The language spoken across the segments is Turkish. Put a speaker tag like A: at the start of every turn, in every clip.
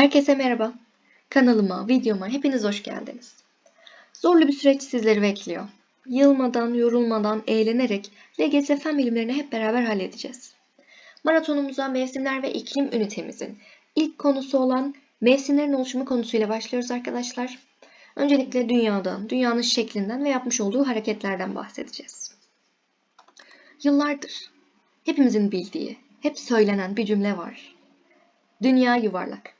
A: Herkese merhaba. Kanalıma, videoma hepiniz hoş geldiniz. Zorlu bir süreç sizleri bekliyor. Yılmadan, yorulmadan, eğlenerek LGS fen bilimlerini hep beraber halledeceğiz. Maratonumuza mevsimler ve iklim ünitemizin ilk konusu olan mevsimlerin oluşumu konusuyla başlıyoruz arkadaşlar. Öncelikle dünyadan, dünyanın şeklinden ve yapmış olduğu hareketlerden bahsedeceğiz. Yıllardır hepimizin bildiği, hep söylenen bir cümle var. Dünya yuvarlak.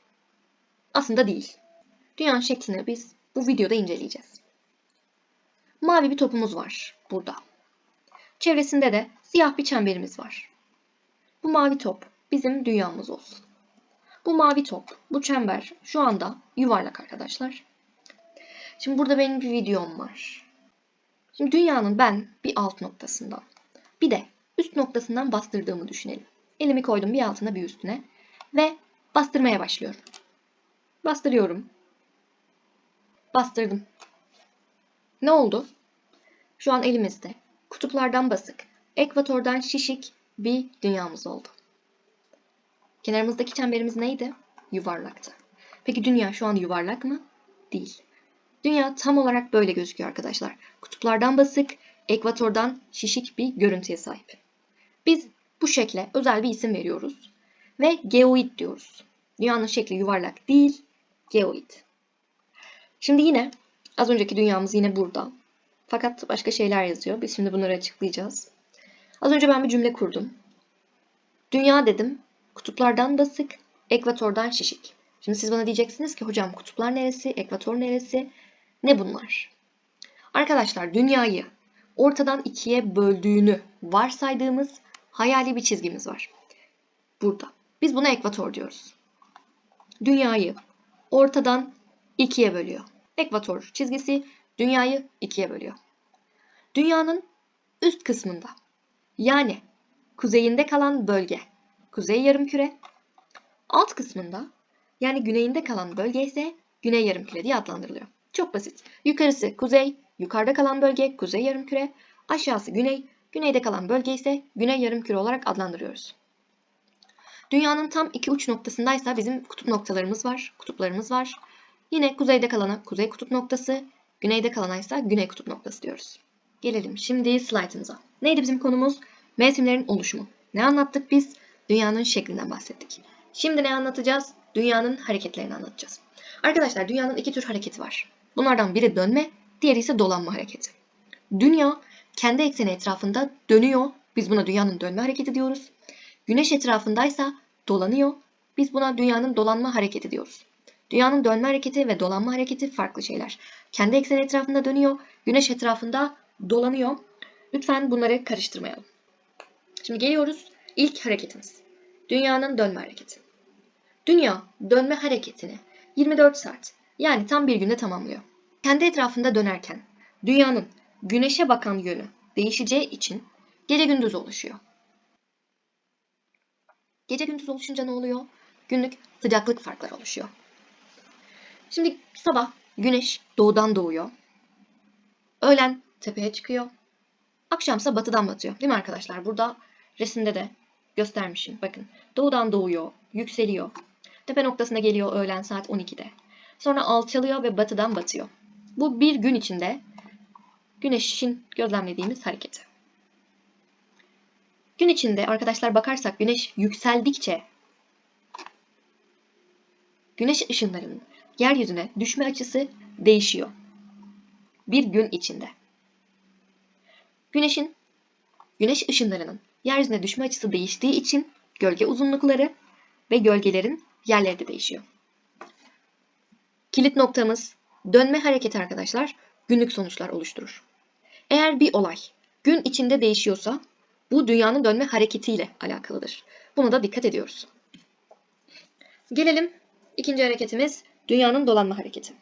A: Aslında değil. Dünyanın şeklini biz bu videoda inceleyeceğiz. Mavi bir topumuz var burada. Çevresinde de siyah bir çemberimiz var. Bu mavi top bizim dünyamız olsun. Bu mavi top, bu çember şu anda yuvarlak arkadaşlar. Şimdi burada benim bir videom var. Şimdi dünyanın ben bir alt noktasından, bir de üst noktasından bastırdığımı düşünelim. Elimi koydum bir altına bir üstüne ve bastırmaya başlıyorum. Bastırıyorum. Bastırdım. Ne oldu? Şu an elimizde kutuplardan basık, ekvatordan şişik bir dünyamız oldu. Kenarımızdaki çemberimiz neydi? Yuvarlaktı. Peki dünya şu an yuvarlak mı? Değil. Dünya tam olarak böyle gözüküyor arkadaşlar. Kutuplardan basık, ekvatordan şişik bir görüntüye sahip. Biz bu şekle özel bir isim veriyoruz ve geoid diyoruz. Dünyanın şekli yuvarlak değil, geoid. Şimdi yine az önceki dünyamız yine burada. Fakat başka şeyler yazıyor. Biz şimdi bunları açıklayacağız. Az önce ben bir cümle kurdum. Dünya dedim, kutuplardan basık, ekvatordan şişik. Şimdi siz bana diyeceksiniz ki hocam kutuplar neresi, ekvator neresi, ne bunlar? Arkadaşlar dünyayı ortadan ikiye böldüğünü varsaydığımız hayali bir çizgimiz var. Burada. Biz buna ekvator diyoruz. Dünyayı ortadan ikiye bölüyor. Ekvator çizgisi dünyayı ikiye bölüyor. Dünyanın üst kısmında yani kuzeyinde kalan bölge kuzey yarımküre, alt kısmında yani güneyinde kalan bölge ise güney yarımküre diye adlandırılıyor. Çok basit. Yukarısı kuzey, yukarıda kalan bölge kuzey yarımküre, aşağısı güney, güneyde kalan bölge ise güney yarımküre olarak adlandırıyoruz. Dünyanın tam iki uç noktasındaysa bizim kutup noktalarımız var, kutuplarımız var. Yine kuzeyde kalana kuzey kutup noktası, güneyde kalana ise güney kutup noktası diyoruz. Gelelim şimdi slaytımıza. Neydi bizim konumuz? Mevsimlerin oluşumu. Ne anlattık biz? Dünyanın şeklinden bahsettik. Şimdi ne anlatacağız? Dünyanın hareketlerini anlatacağız. Arkadaşlar dünyanın iki tür hareketi var. Bunlardan biri dönme, diğeri ise dolanma hareketi. Dünya kendi ekseni etrafında dönüyor. Biz buna dünyanın dönme hareketi diyoruz. Güneş etrafındaysa dolanıyor. Biz buna dünyanın dolanma hareketi diyoruz. Dünyanın dönme hareketi ve dolanma hareketi farklı şeyler. Kendi ekseni etrafında dönüyor, güneş etrafında dolanıyor. Lütfen bunları karıştırmayalım. Şimdi geliyoruz ilk hareketimiz. Dünyanın dönme hareketi. Dünya dönme hareketini 24 saat yani tam bir günde tamamlıyor. Kendi etrafında dönerken dünyanın güneşe bakan yönü değişeceği için gece gündüz oluşuyor. Gece gündüz oluşunca ne oluyor? Günlük sıcaklık farkları oluşuyor. Şimdi sabah güneş doğudan doğuyor. Öğlen tepeye çıkıyor. Akşamsa batıdan batıyor. Değil mi arkadaşlar? Burada resimde de göstermişim. Bakın doğudan doğuyor, yükseliyor. Tepe noktasına geliyor öğlen saat 12'de. Sonra alçalıyor ve batıdan batıyor. Bu bir gün içinde güneşin gözlemlediğimiz hareketi. Gün içinde arkadaşlar bakarsak güneş yükseldikçe güneş ışınlarının yeryüzüne düşme açısı değişiyor. Bir gün içinde. Güneşin güneş ışınlarının yeryüzüne düşme açısı değiştiği için gölge uzunlukları ve gölgelerin yerleri de değişiyor. Kilit noktamız dönme hareketi arkadaşlar günlük sonuçlar oluşturur. Eğer bir olay gün içinde değişiyorsa bu dünyanın dönme hareketiyle alakalıdır. Buna da dikkat ediyoruz. Gelelim ikinci hareketimiz dünyanın dolanma hareketi.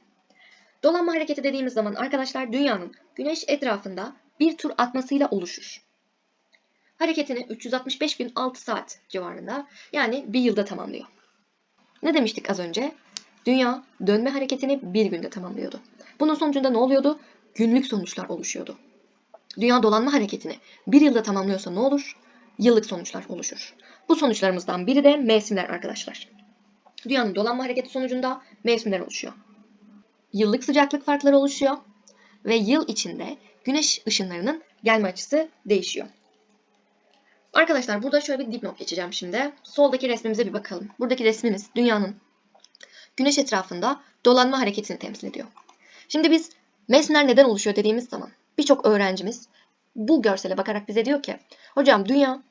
A: Dolanma hareketi dediğimiz zaman arkadaşlar dünyanın güneş etrafında bir tur atmasıyla oluşur. Hareketini 365.006 saat civarında yani bir yılda tamamlıyor. Ne demiştik az önce? Dünya dönme hareketini bir günde tamamlıyordu. Bunun sonucunda ne oluyordu? Günlük sonuçlar oluşuyordu. Dünya dolanma hareketini bir yılda tamamlıyorsa ne olur? Yıllık sonuçlar oluşur. Bu sonuçlarımızdan biri de mevsimler arkadaşlar. Dünyanın dolanma hareketi sonucunda mevsimler oluşuyor. Yıllık sıcaklık farkları oluşuyor ve yıl içinde güneş ışınlarının gelme açısı değişiyor. Arkadaşlar burada şöyle bir dipnot geçeceğim şimdi. Soldaki resmimize bir bakalım. Buradaki resmimiz dünyanın güneş etrafında dolanma hareketini temsil ediyor. Şimdi biz mevsimler neden oluşuyor dediğimiz zaman birçok öğrencimiz bu görsele bakarak bize diyor ki hocam dünya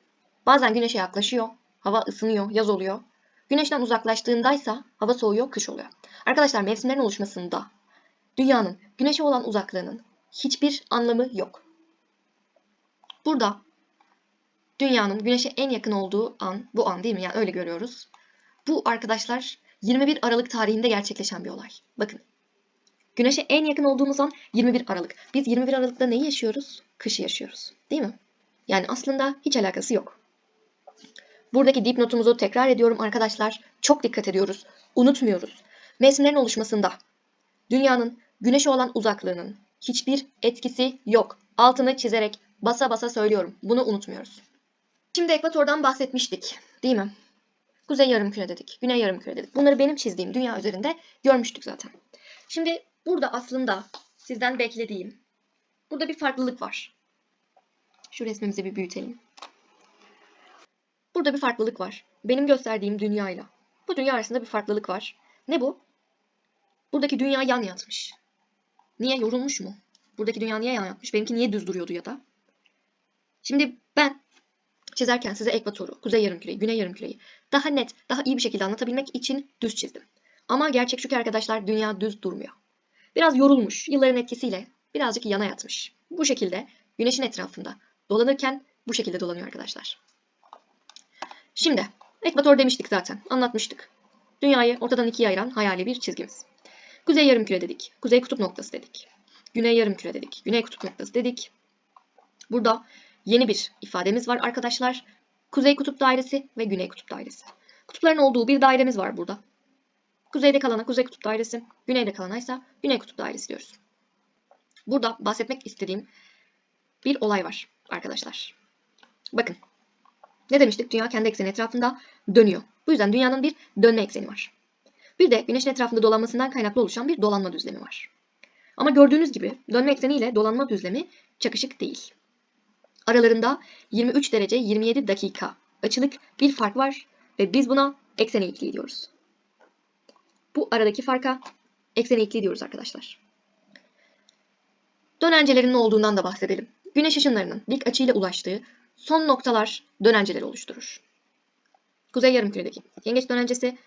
A: bazen güneşe yaklaşıyor, hava ısınıyor, yaz oluyor. Güneşten uzaklaştığındaysa hava soğuyor, kış oluyor. Arkadaşlar mevsimlerin oluşmasında dünyanın güneşe olan uzaklığının hiçbir anlamı yok. Burada dünyanın güneşe en yakın olduğu an bu an değil mi? Yani öyle görüyoruz. Bu arkadaşlar 21 Aralık tarihinde gerçekleşen bir olay. Bakın. Güneşe en yakın olduğumuz an 21 Aralık. Biz 21 Aralık'ta neyi yaşıyoruz? Kışı yaşıyoruz. Değil mi? Yani aslında hiç alakası yok. Buradaki dipnotumuzu tekrar ediyorum arkadaşlar. Çok dikkat ediyoruz. Unutmuyoruz. Mevsimlerin oluşmasında dünyanın güneşe olan uzaklığının hiçbir etkisi yok. Altını çizerek basa basa söylüyorum. Bunu unutmuyoruz. Şimdi ekvatordan bahsetmiştik, değil mi? Kuzey yarımküre dedik, güney yarımküre dedik. Bunları benim çizdiğim dünya üzerinde görmüştük zaten. Şimdi burada aslında sizden beklediğim, burada bir farklılık var. Şu resmimizi bir büyütelim. Burada bir farklılık var. Benim gösterdiğim dünyayla. Bu dünya arasında bir farklılık var. Ne bu? Buradaki dünya yan yatmış. Niye? Yorulmuş mu? Buradaki dünya niye yan yatmış? Benimki niye düz duruyordu ya da? Şimdi ben çizerken size ekvatoru, kuzey yarımküreyi, güney yarımküreyi daha net, daha iyi bir şekilde anlatabilmek için düz çizdim. Ama gerçek şu ki arkadaşlar dünya düz durmuyor. Biraz yorulmuş, yılların etkisiyle birazcık yana yatmış. Bu şekilde güneşin etrafında dolanırken bu şekilde dolanıyor arkadaşlar. Şimdi ekvator demiştik zaten, anlatmıştık. Dünyayı ortadan ikiye ayıran hayali bir çizgimiz. Kuzey yarımküre dedik, kuzey kutup noktası dedik. Güney yarımküre dedik, güney kutup noktası dedik. Burada yeni bir ifademiz var arkadaşlar. Kuzey kutup dairesi ve güney kutup dairesi. Kutupların olduğu bir dairemiz var burada. Kuzeyde kalana kuzey kutup dairesi, güneyde kalana ise güney kutup dairesi diyoruz. Burada bahsetmek istediğim bir olay var arkadaşlar. Bakın. Ne demiştik? Dünya kendi ekseni etrafında dönüyor. Bu yüzden dünyanın bir dönme ekseni var. Bir de güneşin etrafında dolanmasından kaynaklı oluşan bir dolanma düzlemi var. Ama gördüğünüz gibi dönme ekseni ile dolanma düzlemi çakışık değil. Aralarında 23 derece 27 dakika açılık bir fark var ve biz buna eksen eğikliği diyoruz. Bu aradaki farka eksen diyoruz arkadaşlar. Dönencelerinin olduğundan da bahsedelim. Güneş ışınlarının dik açıyla ulaştığı son noktalar dönenceleri oluşturur. Kuzey yarımküredeki yengeç dönencesi,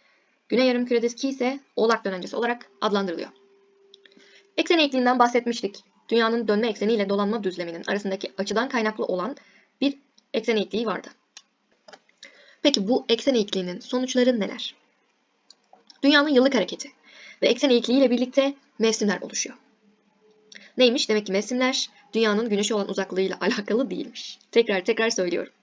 A: güney yarımküredeki ise oğlak dönencesi olarak adlandırılıyor. Eksen eğikliğinden bahsetmiştik. Dünyanın dönme ekseni ile dolanma düzleminin arasındaki açıdan kaynaklı olan bir eksen eğikliği vardı. Peki bu eksen eğikliğinin sonuçları neler? Dünyanın yıllık hareketi ve eksen eğikliği ile birlikte mevsimler oluşuyor. Neymiş? Demek ki mevsimler dünyanın güneşe olan uzaklığıyla alakalı değilmiş. Tekrar tekrar söylüyorum.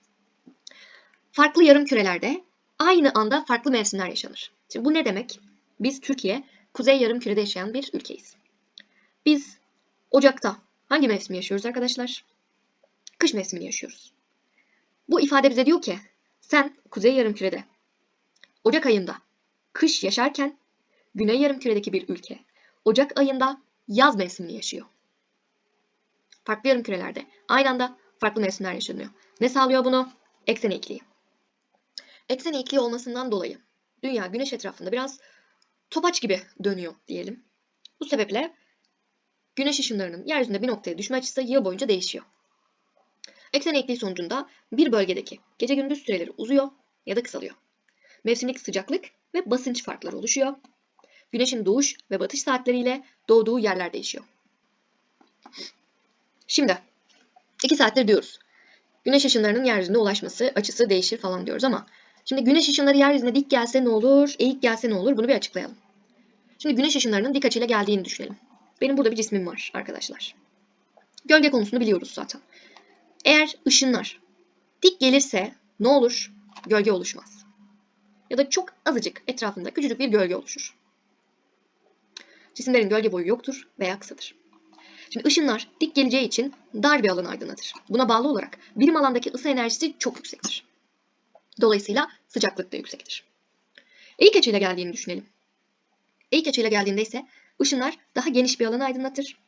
A: Farklı yarım kürelerde aynı anda farklı mevsimler yaşanır. Şimdi bu ne demek? Biz Türkiye, kuzey yarım kürede yaşayan bir ülkeyiz. Biz Ocak'ta hangi mevsimi yaşıyoruz arkadaşlar? Kış mevsimini yaşıyoruz. Bu ifade bize diyor ki sen kuzey yarımkürede Ocak ayında kış yaşarken güney yarımküredeki bir ülke Ocak ayında yaz mevsimini yaşıyor. Farklı yarımkürelerde aynı anda farklı mevsimler yaşanıyor. Ne sağlıyor bunu? Eksen eğikliği. Eksen eğikliği olmasından dolayı dünya güneş etrafında biraz topaç gibi dönüyor diyelim. Bu sebeple güneş ışınlarının yeryüzünde bir noktaya düşme açısı yıl boyunca değişiyor. Eksen eğikliği sonucunda bir bölgedeki gece gündüz süreleri uzuyor ya da kısalıyor. Mevsimlik sıcaklık ve basınç farkları oluşuyor. Güneşin doğuş ve batış saatleriyle doğduğu yerler değişiyor. Şimdi iki saattir diyoruz. Güneş ışınlarının yeryüzüne ulaşması açısı değişir falan diyoruz ama şimdi güneş ışınları yeryüzüne dik gelse ne olur, eğik gelse ne olur bunu bir açıklayalım. Şimdi güneş ışınlarının dik açıyla geldiğini düşünelim. Benim burada bir cismim var arkadaşlar. Gölge konusunu biliyoruz zaten. Eğer ışınlar dik gelirse ne olur? Gölge oluşmaz. Ya da çok azıcık etrafında küçücük bir gölge oluşur. Cisimlerin gölge boyu yoktur veya kısadır. Şimdi ışınlar dik geleceği için dar bir alan aydınlatır. Buna bağlı olarak birim alandaki ısı enerjisi çok yüksektir. Dolayısıyla sıcaklık da yüksektir. Eğik açıyla geldiğini düşünelim. Eğik açıyla geldiğinde ise ışınlar daha geniş bir alanı aydınlatır.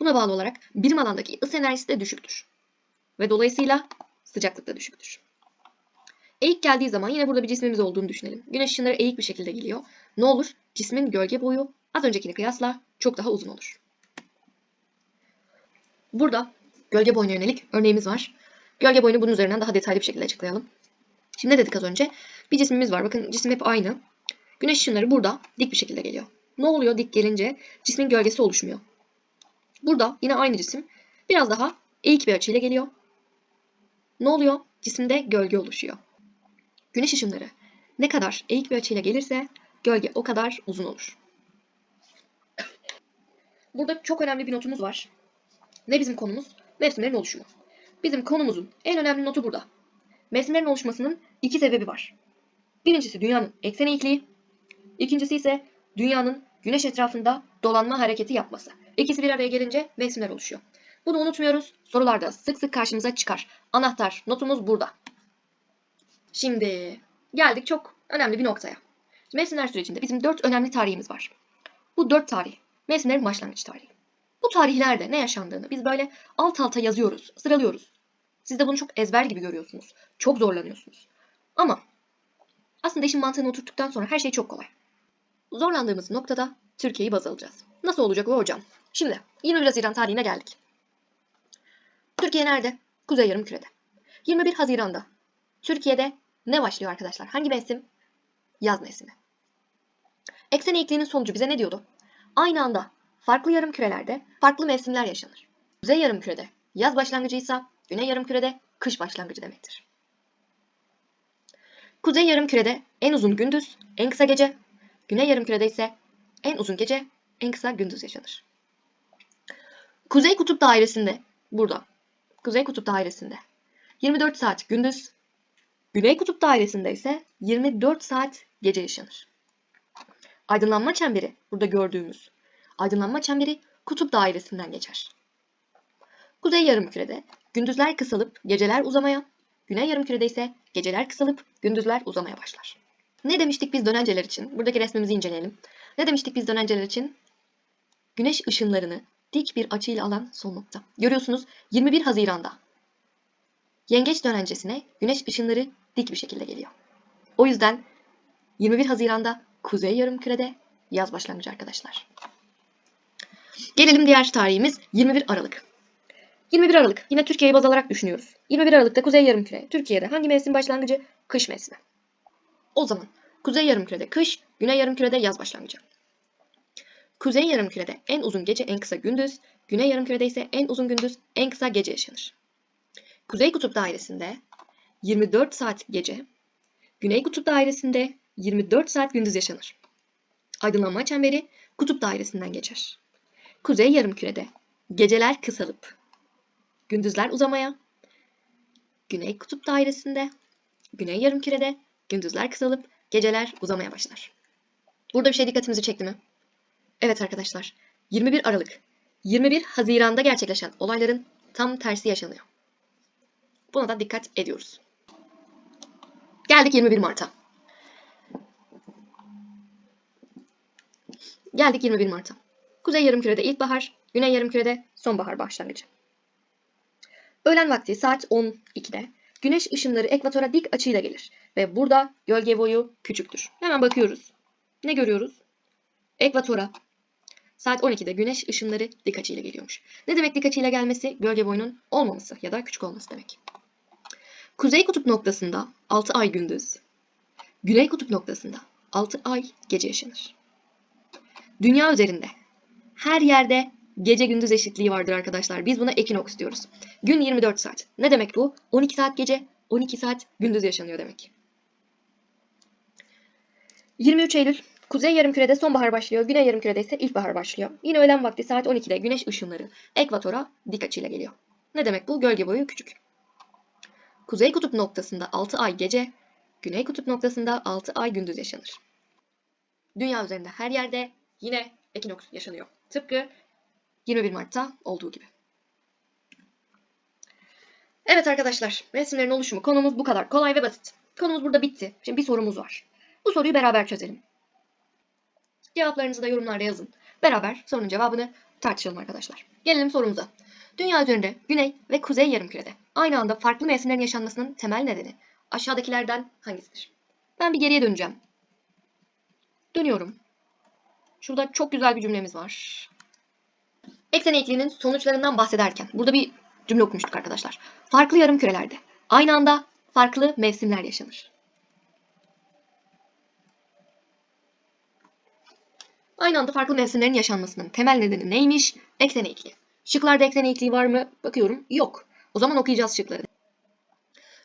A: Buna bağlı olarak birim alandaki ısı enerjisi de düşüktür. Ve dolayısıyla sıcaklık da düşüktür. Eğik geldiği zaman yine burada bir cismimiz olduğunu düşünelim. Güneş ışınları eğik bir şekilde geliyor. Ne olur? Cismin gölge boyu az öncekine kıyasla çok daha uzun olur. Burada gölge boyuna yönelik örneğimiz var. Gölge boyunu bunun üzerinden daha detaylı bir şekilde açıklayalım. Şimdi ne dedik az önce? Bir cismimiz var. Bakın cisim hep aynı. Güneş ışınları burada dik bir şekilde geliyor. Ne oluyor dik gelince? Cismin gölgesi oluşmuyor. Burada yine aynı cisim biraz daha eğik bir açıyla geliyor. Ne oluyor? Cisimde gölge oluşuyor. Güneş ışınları ne kadar eğik bir açıyla gelirse gölge o kadar uzun olur. Burada çok önemli bir notumuz var. Ne bizim konumuz? Mevsimlerin oluşumu. Bizim konumuzun en önemli notu burada. Mevsimlerin oluşmasının iki sebebi var. Birincisi dünyanın eksen eğikliği. İkincisi ise dünyanın güneş etrafında dolanma hareketi yapması. İkisi bir araya gelince mevsimler oluşuyor. Bunu unutmuyoruz. Sorularda sık sık karşımıza çıkar. Anahtar notumuz burada. Şimdi geldik çok önemli bir noktaya. Mevsimler sürecinde bizim dört önemli tarihimiz var. Bu dört tarih mevsimlerin başlangıç tarihi. Bu tarihlerde ne yaşandığını biz böyle alt alta yazıyoruz, sıralıyoruz. Siz de bunu çok ezber gibi görüyorsunuz. Çok zorlanıyorsunuz. Ama aslında işin mantığını oturttuktan sonra her şey çok kolay. Zorlandığımız noktada Türkiye'yi baz alacağız. Nasıl olacak bu hocam? Şimdi 21 Haziran tarihine geldik. Türkiye nerede? Kuzey Yarımküre'de. 21 Haziran'da Türkiye'de ne başlıyor arkadaşlar? Hangi mevsim? Yaz mevsimi. Eksen eğikliğinin sonucu bize ne diyordu? Aynı anda farklı yarım kürelerde farklı mevsimler yaşanır. Kuzey yarım kürede yaz başlangıcıysa güney yarım kürede kış başlangıcı demektir. Kuzey yarım kürede en uzun gündüz, en kısa gece, güney yarım kürede ise en uzun gece, en kısa gündüz yaşanır. Kuzey kutup dairesinde burada. Kuzey kutup dairesinde 24 saat gündüz, güney kutup dairesinde ise 24 saat gece yaşanır. Aydınlanma çemberi burada gördüğümüz aydınlanma çemberi kutup dairesinden geçer. Kuzey yarımkürede gündüzler kısalıp geceler uzamaya, güney yarımkürede ise geceler kısalıp gündüzler uzamaya başlar. Ne demiştik biz dönenceler için? Buradaki resmimizi inceleyelim. Ne demiştik biz dönenceler için? Güneş ışınlarını dik bir açıyla alan son nokta. Görüyorsunuz 21 Haziran'da yengeç dönencesine güneş ışınları dik bir şekilde geliyor. O yüzden 21 Haziran'da Kuzey Yarımküre'de yaz başlangıcı arkadaşlar. Gelelim diğer tarihimiz 21 Aralık. 21 Aralık yine Türkiye'yi baz alarak düşünüyoruz. 21 Aralık'ta Kuzey Yarımküre. Türkiye'de hangi mevsim başlangıcı? Kış mevsimi. O zaman Kuzey Yarımküre'de kış, Güney Yarımküre'de yaz başlangıcı. Kuzey Yarımküre'de en uzun gece, en kısa gündüz, Güney Yarımküre'de ise en uzun gündüz, en kısa gece yaşanır. Kuzey Kutup Dairesi'nde 24 saat gece, Güney Kutup Dairesi'nde 24 saat gündüz yaşanır. Aydınlanma çemberi kutup dairesinden geçer. Kuzey yarımkürede geceler kısalıp gündüzler uzamaya, Güney kutup dairesinde Güney yarımkürede gündüzler kısalıp geceler uzamaya başlar. Burada bir şey dikkatimizi çekti mi? Evet arkadaşlar, 21 Aralık, 21 Haziran'da gerçekleşen olayların tam tersi yaşanıyor. Buna da dikkat ediyoruz. Geldik 21 Mart'a. Geldik 21 Mart'a. Kuzey yarımkürede ilkbahar, güney yarımkürede sonbahar başlangıcı. Öğlen vakti saat 12'de güneş ışınları ekvatora dik açıyla gelir ve burada gölge boyu küçüktür. Hemen bakıyoruz. Ne görüyoruz? Ekvatora saat 12'de güneş ışınları dik açıyla geliyormuş. Ne demek dik açıyla gelmesi? Gölge boyunun olmaması ya da küçük olması demek. Kuzey kutup noktasında 6 ay gündüz, güney kutup noktasında 6 ay gece yaşanır. Dünya üzerinde her yerde gece gündüz eşitliği vardır arkadaşlar. Biz buna ekinoks diyoruz. Gün 24 saat. Ne demek bu? 12 saat gece, 12 saat gündüz yaşanıyor demek. 23 Eylül Kuzey yarımkürede sonbahar başlıyor, güney yarımkürede ise ilkbahar başlıyor. Yine öğlen vakti saat 12'de güneş ışınları ekvatora dik açıyla geliyor. Ne demek bu? Gölge boyu küçük. Kuzey kutup noktasında 6 ay gece, güney kutup noktasında 6 ay gündüz yaşanır. Dünya üzerinde her yerde yine ekinoks yaşanıyor. Tıpkı 21 Mart'ta olduğu gibi. Evet arkadaşlar, mevsimlerin oluşumu konumuz bu kadar kolay ve basit. Konumuz burada bitti. Şimdi bir sorumuz var. Bu soruyu beraber çözelim. Cevaplarınızı da yorumlarda yazın. Beraber sorunun cevabını tartışalım arkadaşlar. Gelelim sorumuza. Dünya üzerinde güney ve kuzey yarımkürede aynı anda farklı mevsimlerin yaşanmasının temel nedeni aşağıdakilerden hangisidir? Ben bir geriye döneceğim. Dönüyorum. Şurada çok güzel bir cümlemiz var. Eksen eğikliğinin sonuçlarından bahsederken burada bir cümle okumuştuk arkadaşlar. Farklı yarım kürelerde aynı anda farklı mevsimler yaşanır. Aynı anda farklı mevsimlerin yaşanmasının temel nedeni neymiş? Eksen eğikliği. Şıklarda eksen eğikliği var mı? Bakıyorum. Yok. O zaman okuyacağız şıkları.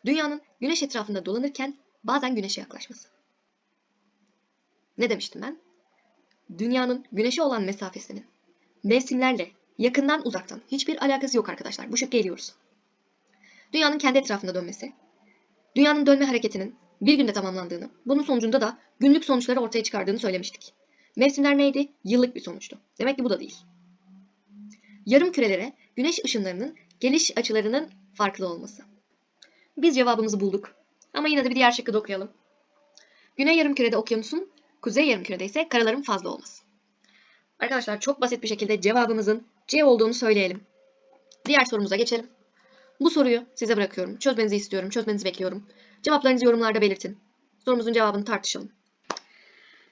A: Dünyanın güneş etrafında dolanırken bazen güneşe yaklaşması. Ne demiştim ben? Dünyanın güneşe olan mesafesinin mevsimlerle yakından uzaktan hiçbir alakası yok arkadaşlar. Bu şıkka geliyoruz. Dünyanın kendi etrafında dönmesi, dünyanın dönme hareketinin bir günde tamamlandığını, bunun sonucunda da günlük sonuçları ortaya çıkardığını söylemiştik. Mevsimler neydi? Yıllık bir sonuçtu. Demek ki bu da değil. Yarım kürelere güneş ışınlarının geliş açılarının farklı olması. Biz cevabımızı bulduk. Ama yine de bir diğer şıkkı okuyalım. Güney yarımkürede okyanusun, kuzey yarımkürede ise karaların fazla olması. Arkadaşlar çok basit bir şekilde cevabımızın C olduğunu söyleyelim. Diğer sorumuza geçelim. Bu soruyu size bırakıyorum. Çözmenizi istiyorum, çözmenizi bekliyorum. Cevaplarınızı yorumlarda belirtin. Sorumuzun cevabını tartışalım.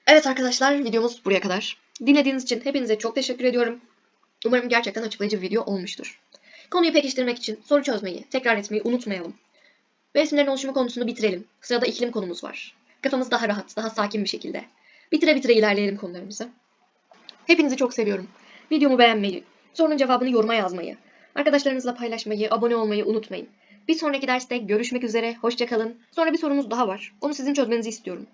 A: Evet arkadaşlar videomuz buraya kadar. Dinlediğiniz için hepinize çok teşekkür ediyorum. Umarım gerçekten açıklayıcı bir video olmuştur. Konuyu pekiştirmek için soru çözmeyi, tekrar etmeyi unutmayalım. Mevsimlerin oluşumu konusunu bitirelim. Sırada iklim konumuz var. Kafamız daha rahat, daha sakin bir şekilde. Bitire bitire ilerleyelim konularımızı. Hepinizi çok seviyorum. Videomu beğenmeyi, sorunun cevabını yoruma yazmayı, arkadaşlarınızla paylaşmayı, abone olmayı unutmayın. Bir sonraki derste görüşmek üzere, hoşçakalın. Sonra bir sorumuz daha var. Onu sizin çözmenizi istiyorum.